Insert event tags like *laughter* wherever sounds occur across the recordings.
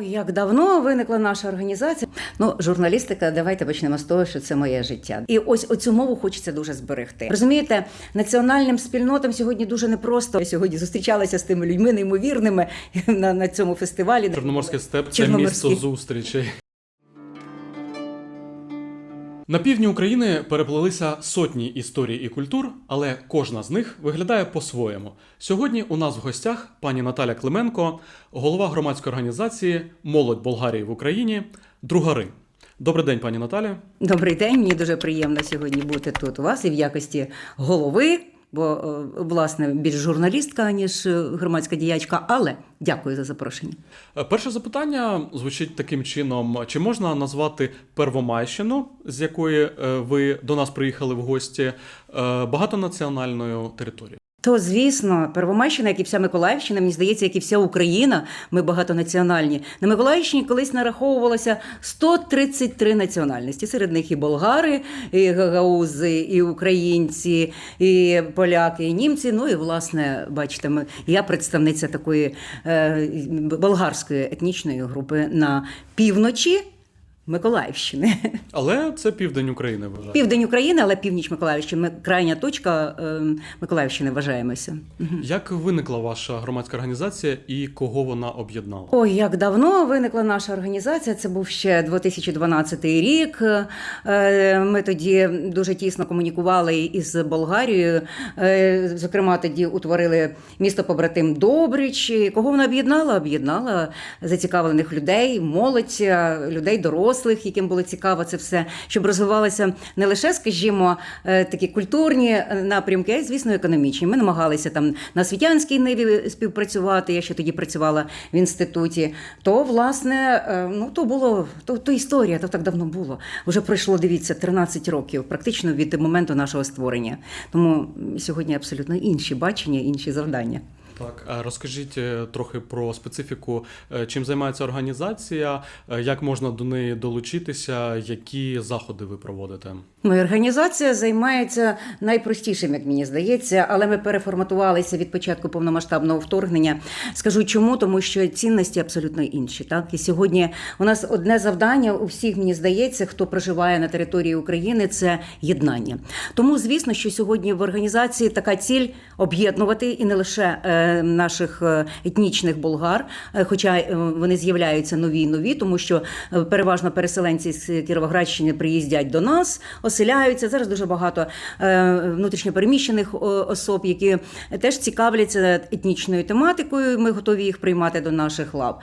Ой, як давно виникла наша організація. Ну, журналістика, давайте почнемо з того, що це моє життя. І ось оцю мову хочеться дуже зберегти. Розумієте, національним спільнотам сьогодні дуже непросто. Я сьогодні зустрічалася з тими людьми неймовірними *laughs* на, на цьому фестивалі. Чорноморський степ це Чорноморський. місто зустрічей. На півдні України переплелися сотні історій і культур, але кожна з них виглядає по-своєму. Сьогодні у нас в гостях пані Наталя Клименко, голова громадської організації Молодь Болгарії в Україні Другари. Добрий день, пані Наталі. Добрий день. Мені дуже приємно сьогодні бути тут у вас і в якості голови. Бо е, власне більш журналістка ніж е, громадська діячка, але дякую за запрошення. Е, Перше запитання звучить таким чином: чи можна назвати Первомайщину, з якої ви до нас приїхали в гості, багатонаціональною територією? То, звісно, Первомайщина, як і вся Миколаївщина, мені здається, як і вся Україна, ми багатонаціональні. На Миколаївщині колись нараховувалося 133 національності. Серед них і болгари, і гагаузи, і українці, і поляки, і німці. Ну і власне, бачите, ми, я представниця такої е, болгарської етнічної групи на півночі Миколаївщини. *laughs* Але це південь України вважаю. Південь України, але північ Миколаївщини. Ми крайня точка е, Миколаївщини вважаємося. Як виникла ваша громадська організація і кого вона об'єднала? Ой, як давно виникла наша організація. Це був ще 2012 рік. Е, Ми тоді дуже тісно комунікували із Болгарією. Е, Зокрема, тоді утворили місто побратим Добрич. Кого вона об'єднала? Об'єднала зацікавлених людей, молодь, людей дорослих, яким було цікаво це все, щоб розвивалися не лише, скажімо, е, такі культурні напрямки, а й, звісно, економічні. Ми намагалися там на освітянській ниві співпрацювати. Я ще тоді працювала в інституті. То, власне, е, ну то було то, то історія, то так давно було. Вже пройшло, дивіться, 13 років, практично від моменту нашого створення. Тому сьогодні абсолютно інші бачення, інші завдання. Так, розкажіть е, трохи про специфіку, е, чим займається організація, е, як можна до неї долучитися, які заходи ви проводите? Моя організація займається найпростішим, як мені здається, але ми переформатувалися від початку повномасштабного вторгнення. Скажу чому, тому що цінності абсолютно інші. Так і сьогодні у нас одне завдання у всіх, мені здається, хто проживає на території України, це єднання. Тому, звісно, що сьогодні в організації така ціль об'єднувати і не лише е, наших е, етнічних болгар, е, хоча е, вони з'являються нові й нові, тому що переважно переселенці з Кіровоградщини приїздять до нас, оселяються. Зараз дуже багато внутрішньопереміщених особ, які теж цікавляться етнічною тематикою. Ми готові їх приймати до наших лав.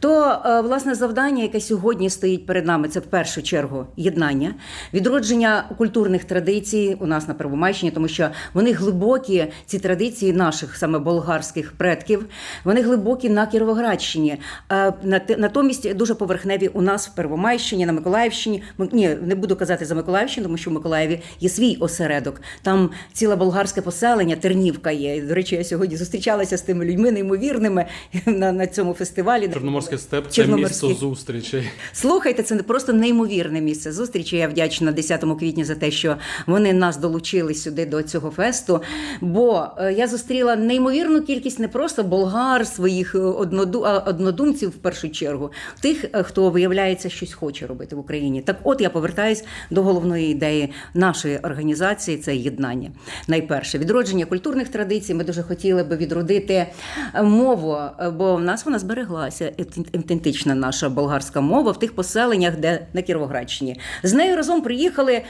То власне завдання, яке сьогодні стоїть перед нами, це в першу чергу єднання, відродження культурних традицій у нас на Первомайщині, тому що вони глибокі, ці традиції наших саме болгарських предків, вони глибокі на Кіровоградщині. Е, Натомість дуже поверхневі у нас в Первомайщині, на Миколаївщині. Ні, не буду казати за Миколаївщину, тому що в Миколаєві є свій осередок. Там ціле болгарське поселення, Тернівка є. До речі, я сьогодні зустрічалася з тими людьми неймовірними *laughs* на, на цьому фестивалі. Чорноморський степ це місто зустрічей. Слухайте, це просто неймовірне місце зустрічі. Я вдячна 10 квітня за те, що вони нас долучили сюди до цього фесту. Бо е, я зустріла неймовірну кількість не просто болгар, своїх е, однодумців в першу чергу, тих, е, хто виявляється щось хоче робити в Україні. Так, от я повертаюсь до головної ідеї нашої організації це єднання. Найперше відродження культурних традицій. Ми дуже хотіли би відродити е, мову, бо в нас вона збереглася ідентична наша болгарська мова в тих поселеннях, де на Кіровоградщині. З нею разом приїхали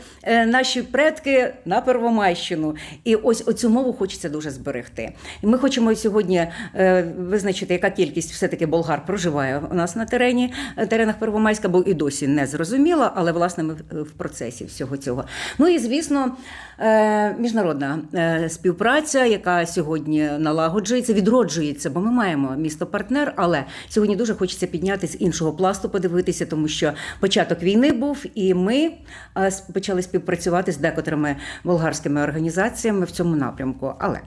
наші предки на Первомайщину. І ось оцю мову хочеться дуже зберегти. Ми хочемо сьогодні е, визначити, яка кількість все-таки болгар проживає у нас на терені, е, теренах Первомайська, бо і досі не зрозуміло, але власне ми в- в процесі всього цього. Ну і звісно, е, міжнародна е, співпраця, яка сьогодні налагоджується, відроджується, бо ми маємо місто партнер, але сьогодні дуже хочеться підняти з іншого пласту, подивитися, тому що початок війни був, і ми е, почали співпрацювати з декотрими болгарськими організаціями в цьому напрямку. Але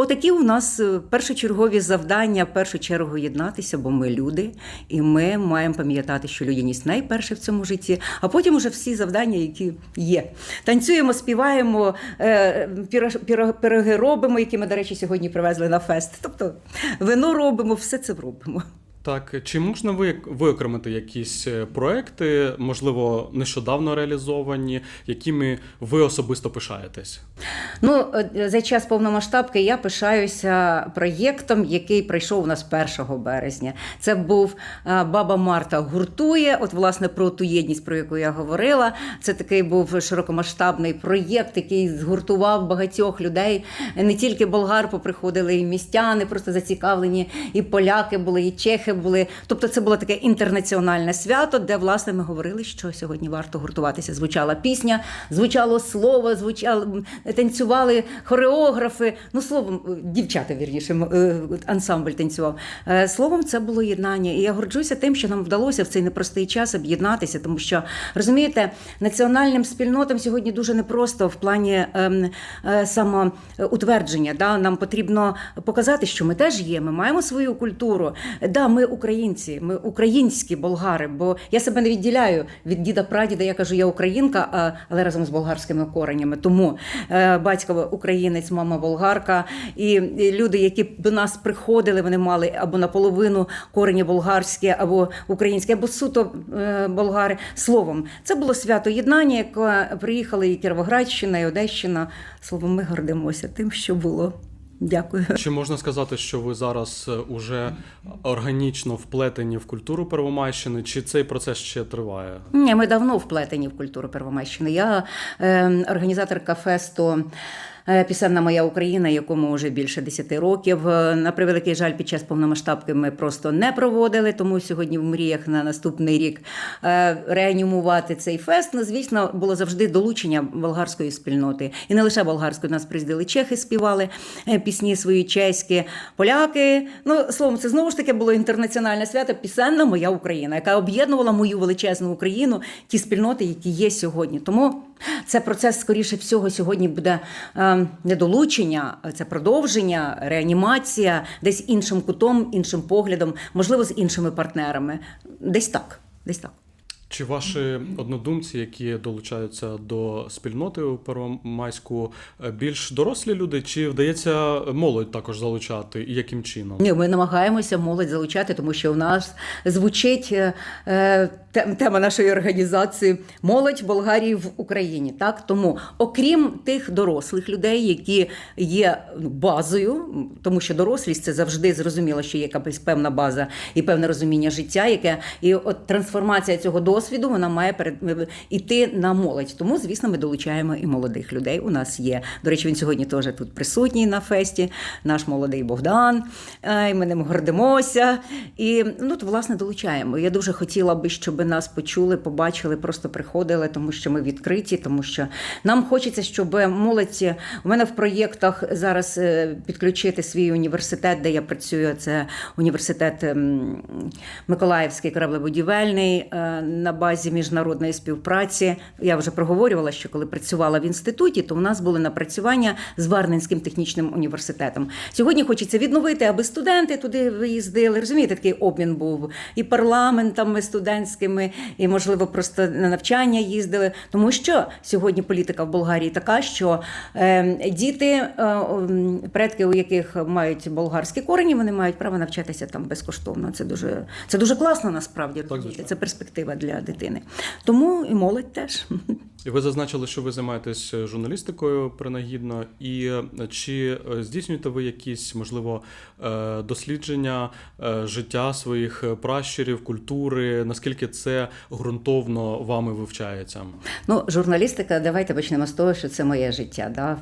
Отакі у нас е, першочергові завдання, в першу чергу єднатися, бо ми люди, і ми маємо пам'ятати, що людяність найперше в цьому житті, а потім уже всі завдання, які є. Танцюємо, співаємо, е, пироги робимо, які ми, до речі, сьогодні привезли на фест. Тобто вино робимо, все це робимо. Так, чи можна ви виокремити якісь е, проекти, можливо, нещодавно реалізовані, якими ви особисто пишаєтесь? Ну, е, за час повномасштабки я пишаюся проєктом, який прийшов у нас 1 березня. Це був е, Баба Марта гуртує. От, власне, про ту єдність, про яку я говорила. Це такий був широкомасштабний проєкт, який згуртував багатьох людей. Не тільки болгар поприходили, і містяни просто зацікавлені, і поляки були, і чехи були. Тобто, це було таке інтернаціональне свято, де власне ми говорили, що сьогодні варто гуртуватися. Звучала пісня, звучало слово, звучало танцювали хореографи. Ну, словом, дівчата вірніше, е, ансамбль танцював. Е, Словом, це було єднання. І я горджуся тим, що нам вдалося в цей непростий час об'єднатися, тому що розумієте, національним спільнотам сьогодні дуже непросто в плані ем, е, самоутвердження. Да? Нам потрібно показати, що ми теж є. Ми маємо свою культуру. Да, ми українці, ми українські болгари. Бо я себе не відділяю від діда прадіда. Я кажу, я українка, але разом з болгарськими коренями. Тому е, батько українець, мама болгарка. І, і люди, які до нас приходили, вони мали або наполовину корені болгарські, або українські, або суто е, болгари. Словом, це було свято єднання, яке приїхали і Кіровоградщина, і Одещина. Словом, ми гордимося тим, що було. Дякую. Чи можна сказати, що ви зараз е, уже органічно вплетені в культуру Первомайщини, чи цей процес ще триває? Ні, ми давно вплетені в культуру Первомайщини. Я е, організаторка фесту. Е, Пісенна моя Україна, якому вже більше 10 років. Е, На превеликий жаль, під час повномасштабки ми просто не проводили. Тому сьогодні в мріях на наступний рік е, реанімувати цей фест. Ну, звісно, було завжди долучення болгарської спільноти. І не лише болгарської, нас приїздили чехи, співали пісні свої чеські, поляки. Ну, словом, це знову ж таки було інтернаціональне свято Пісенна моя Україна, яка об'єднувала мою величезну Україну, ті спільноти, які є сьогодні. Тому це процес, скоріше всього, сьогодні буде е, не долучення, це продовження, реанімація, десь іншим кутом, іншим поглядом, можливо, з іншими партнерами. Десь так. Десь так. Чи ваші однодумці, які долучаються до спільноти у Первомайську, е, більш дорослі люди, чи вдається молодь також залучати, і яким чином? Ні, ми намагаємося молодь залучати, тому що у нас звучить е, е, тема нашої організації Молодь Болгарії в Україні. Так тому, окрім тих дорослих людей, які є ну, базою, тому що дорослість це завжди зрозуміло, що є якась певна база і певне розуміння життя, яке і от трансформація цього досвіду вона має перед іти на молодь. Тому, звісно, ми долучаємо і молодих людей. У нас є. До речі, він сьогодні теж тут присутній на фесті. Наш молодий Богдан. Е, І ми ним гордимося. І ну то власне долучаємо. Я дуже хотіла би, щоб нас почули, побачили, просто приходили, тому що ми відкриті, тому що нам хочеться, щоб молодь у мене в проєктах зараз е, підключити свій університет, де я працюю. Це університет ем, Миколаївський кораблебудівельний е, на базі міжнародної співпраці. Я вже проговорювала, що коли працювала в інституті, то у нас були напрацювання з Варненським технічним університетом. Сьогодні хочеться відновити, аби студенти туди виїздили. Розумієте, такий обмін був і парламентами студентськими, і можливо просто на навчання їздили. Тому що сьогодні політика в Болгарії така, що е, діти, е, предки, у яких мають болгарські корені, вони мають право навчатися там безкоштовно. Це дуже це дуже класно насправді. звичайно. Це перспектива для дитини. Тому і молодь теж. І ви зазначили, що ви займаєтесь журналістикою принагідно, і е, чи е, здійснюєте ви якісь, можливо, е, дослідження е, життя своїх е, пращурів, культури? Наскільки це ґрунтовно вами вивчається? Ну, журналістика, давайте почнемо з того, що це моє життя. Да?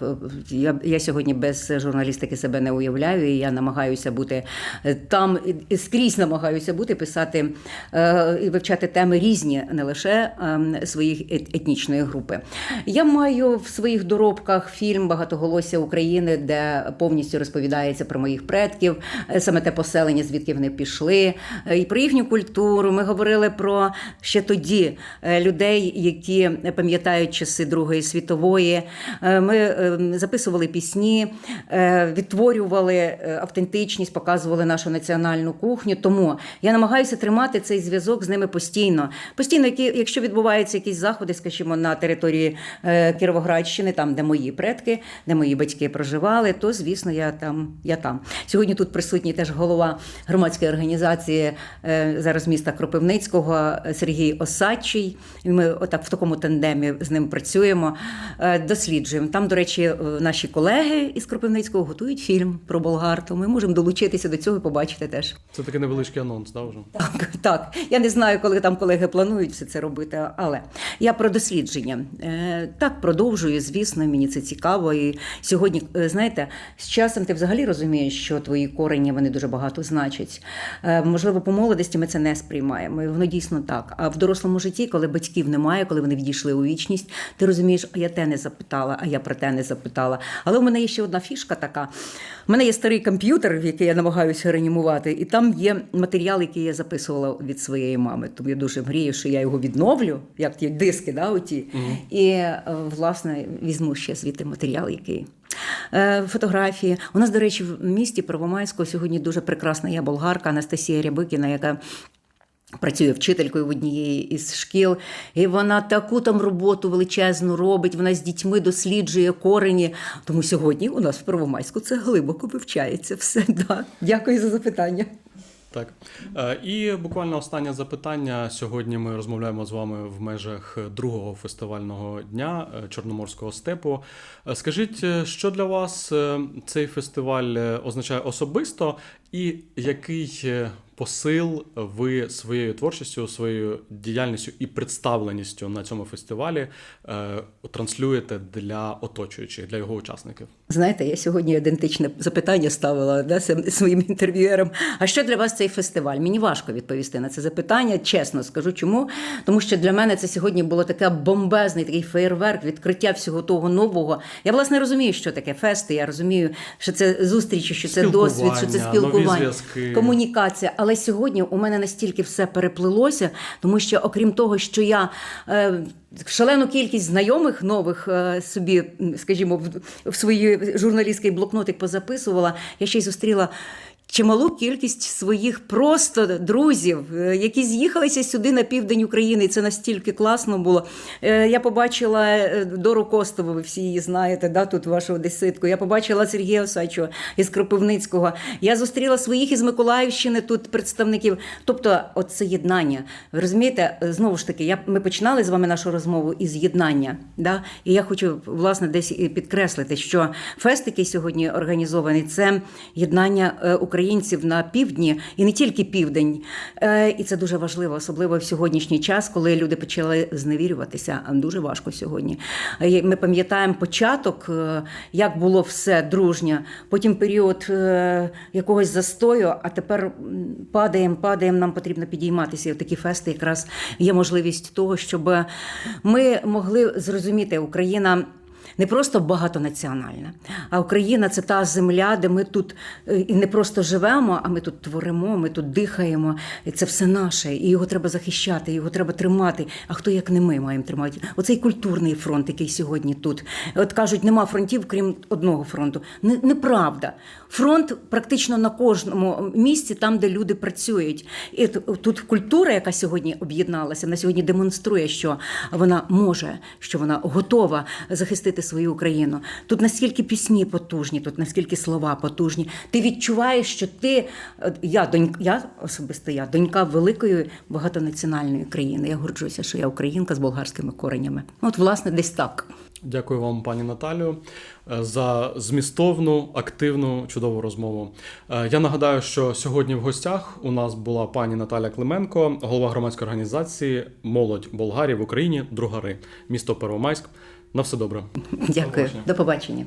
Я, я сьогодні без журналістики себе не уявляю, і я намагаюся бути е, там скрізь намагаюся бути, писати е, і вивчати теми різні, не лише е, своїх етнічної групи. Я маю в своїх доробках фільм Багатоголосся України, де повністю розповідається про моїх предків, е, саме те поселення, звідки вони пішли, е, і про їхню культуру. Ми говорили про ще тоді е, людей, які пам'ятають часи Другої світової. Ми е, записували пісні, відтворювали автентичність, показували нашу національну кухню. Тому я намагаюся тримати цей зв'язок з ними постійно. Постійно, якщо відбуваються якісь заходи, скажімо, на території е, Кіровоградщини, там, де мої предки, де мої батьки проживали, то звісно, я там. Я там. Сьогодні тут присутній теж голова громадської організації е, зараз міста Кропивницького е, Сергій Осадчий. І ми отак в такому тандемі з ним працюємо, досліджуємо. Там, до речі, наші колеги із Кропивницького готують фільм про болгар, то ми можемо долучитися до цього і побачити теж. Це такий невеличкий анонс, да, вже? Так, так. Я не знаю, коли там колеги планують все це робити, але я про дослідження. Е, так, продовжую, звісно, мені це цікаво. І сьогодні, е, знаєте, з часом ти взагалі розумієш, що твої корені вони дуже багато значать. Е, можливо, по молодості ми це не сприймаємо. Воно дійсно так. А в дорослому житті, коли батьків немає, коли вони відійшли у вічність, ти розумієш, а я те не запитала, а я про те не запитала. Але у мене є ще одна фішка така. У мене є старий комп'ютер, який я намагаюся реанімувати, і там є матеріал, який я записувала від своєї мами. Тому я дуже мрію, що я його відновлю, як ті диски, да, оті. І е, власне візьму ще звідти матеріал, який. Е, Фотографії. У нас, до речі, в місті Первомайського сьогодні дуже прекрасна є болгарка Анастасія Рябикіна, яка Працює вчителькою в однієї із шкіл, і вона таку там роботу величезну робить. Вона з дітьми досліджує корені. Тому сьогодні у нас в Первомайську це глибоко вивчається. Все *laughs* да. Дякую за запитання. Так. Е, І буквально останнє запитання. Сьогодні ми розмовляємо з вами в межах другого фестивального дня е, Чорноморського степу. Е, Скажіть, що для вас цей фестиваль означає особисто, і який посил ви своєю творчістю, своєю діяльністю і представленістю на цьому фестивалі е, транслюєте для оточуючих, для його учасників? Знаєте, я сьогодні ідентичне запитання ставила да, своїм інтерв'юерам. А що для вас цей фестиваль? Мені важко відповісти на це запитання. Чесно скажу, чому? Тому що для мене це сьогодні було таке бомбезний такий феєрверк, відкриття всього того нового. Я власне розумію, що таке фести. Я розумію, що це зустрічі, що це досвід, що це Спілкування, комунікація. Але сьогодні у мене настільки все переплилося, тому що окрім того, що я. Е, Шалену кількість знайомих нових е, собі, скажімо, в, в свої журналістський блокнотик позаписувала. Я ще й зустріла чималу кількість своїх просто друзів, е, які з'їхалися сюди на південь України. Це настільки класно було. Е, Я побачила е, Дору Костову, ви всі її знаєте, да, тут вашу одеситку. Я побачила Сергія Осачого із Кропивницького. Я зустріла своїх із Миколаївщини тут представників. Тобто, от це єднання. Розумієте, знову ж таки, я, ми починали з вами нашу розмову із єднання. Да? І я хочу власне десь підкреслити, що фест, який сьогодні організований, це єднання е, українців на півдні і не тільки південь. Е, І це дуже важливо, особливо в сьогоднішній час, коли люди почали зневірюватися. Дуже важко сьогодні. Е, Ми пам'ятаємо початок, е, як було все дружньо, потім період якогось застою, а тепер падаємо, падаємо, нам потрібно підійматися. І такі фести якраз є можливість того, щоб ми могли зрозуміти, Україна. Не просто багатонаціональна, а Україна це та земля, де ми тут е, і не просто живемо, а ми тут творимо, ми тут дихаємо. І це все наше, і його треба захищати, його треба тримати. А хто як не ми маємо тримати? Оцей культурний фронт, який сьогодні тут. От кажуть, нема фронтів, крім одного фронту. Не- Неправда. Фронт практично на кожному місці, там, де люди працюють. І тут культура, яка сьогодні об'єдналася, на сьогодні демонструє, що вона може, що вона готова захистити свою Україну. Тут наскільки пісні потужні, тут наскільки слова потужні. Ти відчуваєш, що ти я донька, я особисто я донька великої багатонаціональної країни. Я горджуся, що я українка з болгарськими коренями. От, власне, десь так. Дякую вам, пані Наталю, е, за змістовну, активну, чудову розмову. Е, Я нагадаю, що сьогодні в гостях у нас була пані Наталя Клименко, голова громадської організації Молодь Болгарії в Україні, Другари, місто Первомайськ. На все добре. Дякую, побачення. до побачення.